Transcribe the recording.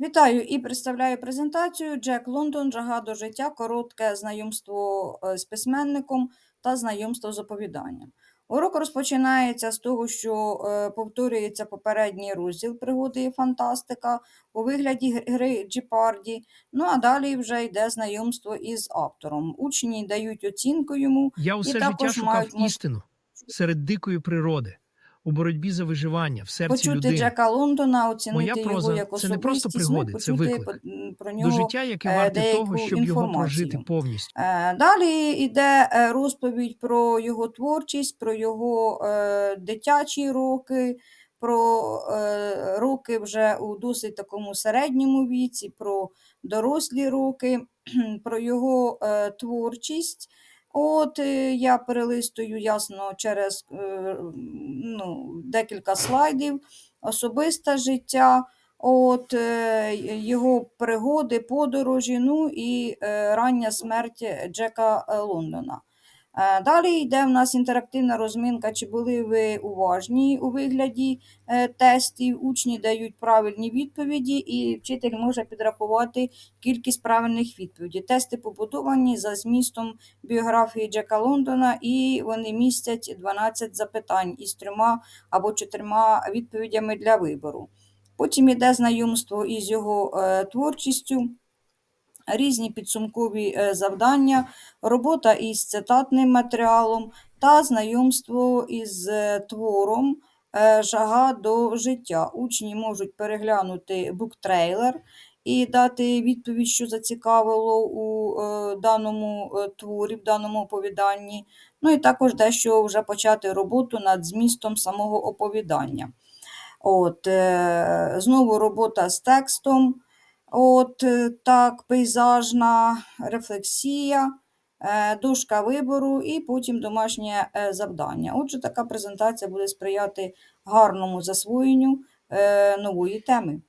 Вітаю і представляю презентацію Джек Лондон Жага до життя. Коротке знайомство е, з письменником та знайомство з оповіданням. Урок розпочинається з того, що е, повторюється попередній розділ пригоди і фантастика у вигляді гри- Джіпарді. Ну а далі вже йде знайомство із автором. Учні дають оцінку йому. Я усе також життя шукав мають істину серед дикої природи, у боротьбі за виживання, в серці Почути людини. Джека Лондона, оцінити Моя його проза як це не просто особистість, ну, пригоди, це виклик. про До життя, яке е, варте того, щоб його прожити повністю. Е, Далі йде е, розповідь про його творчість, про його дитячі роки, про е, роки вже у досить такому середньому віці, про дорослі роки, про його е, творчість. От е, я перелистую ясно через е, ну, декілька слайдів, особисте життя. От е, його пригоди, подорожі, ну і рання смерть Джека Лондона. Е, Далі йде в нас інтерактивна розминка, чи були ви уважні у вигляді е, тестів. Учні дають правильні відповіді, і вчитель може підрахувати кількість правильних відповідей. Тести побудовані за змістом біографії Джека Лондона, і вони містять 12 запитань із трьома або чотирма відповідями для вибору. Потім йде знайомство із його е, творчістю, різні підсумкові е, завдання, робота із цитатним матеріалом та знайомство із е, твором е, Жага до життя. Учні можуть переглянути буктрейлер і дати відповідь, що зацікавило у даному творі, в даному оповіданні. Ну і також дещо вже почати роботу над змістом самого оповідання. От, знову робота з текстом, от, е, так, пейзажна рефлексія, е, дошка вибору і потім домашнє е, завдання. Отже, така презентація буде сприяти гарному засвоєнню нової теми.